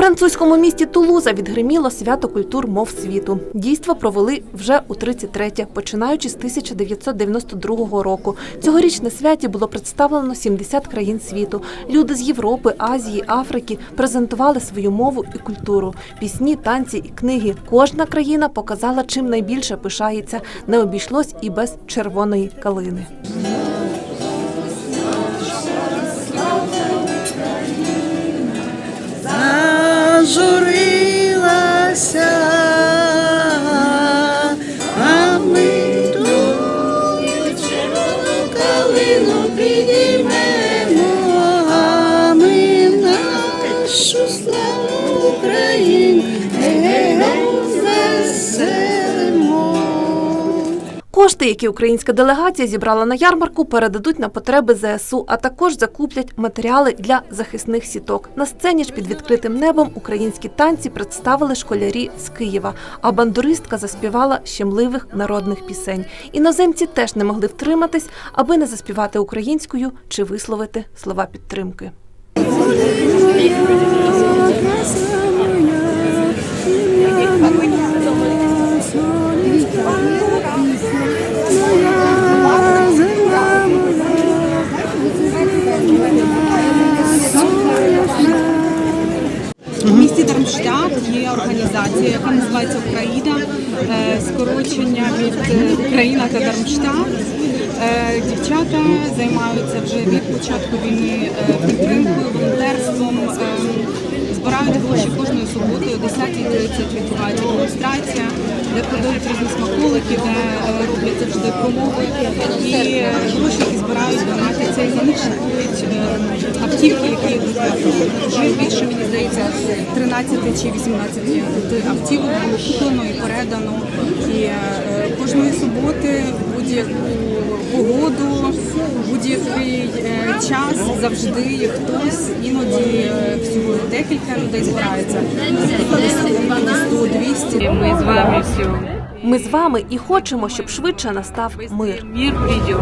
французькому місті Тулуза відгриміло свято культур мов світу. Дійство провели вже у 33-те, починаючи з 1992 року. Цьогоріч на святі було представлено 70 країн світу. Люди з Європи, Азії, Африки презентували свою мову і культуру, пісні, танці і книги. Кожна країна показала, чим найбільше пишається. Не обійшлось і без червоної калини. Славу Україну. Кошти, які українська делегація зібрала на ярмарку, передадуть на потреби ЗСУ, а також закуплять матеріали для захисних сіток. На сцені ж під відкритим небом українські танці представили школярі з Києва, а бандуристка заспівала щемливих народних пісень. Іноземці теж не могли втриматись, аби не заспівати українською чи висловити слова підтримки. У місті Дармштадт є організація, яка називається Україна, е, скорочення від е, Україна та Дармштадт. Е, Дівчата займаються вже від початку війни е, підтримкою, волонтерством, е, збирають гроші кожної суботи о 10.30 відбувається демонстрація, де продають різні смаколики, де е, роблять завжди промови. І е, гроші, які збирають, донатяться і за купують е, автівки, які. Вже більше, мені здається, 13 чи 18 автівок було куплено і передано. І кожної суботи будь-яку погоду, будь-який е, час завжди хтось, іноді е, всього декілька людей збирається. 100-200. Ми з вами все. Ми з вами і хочемо, щоб швидше настав мир. Мир придет.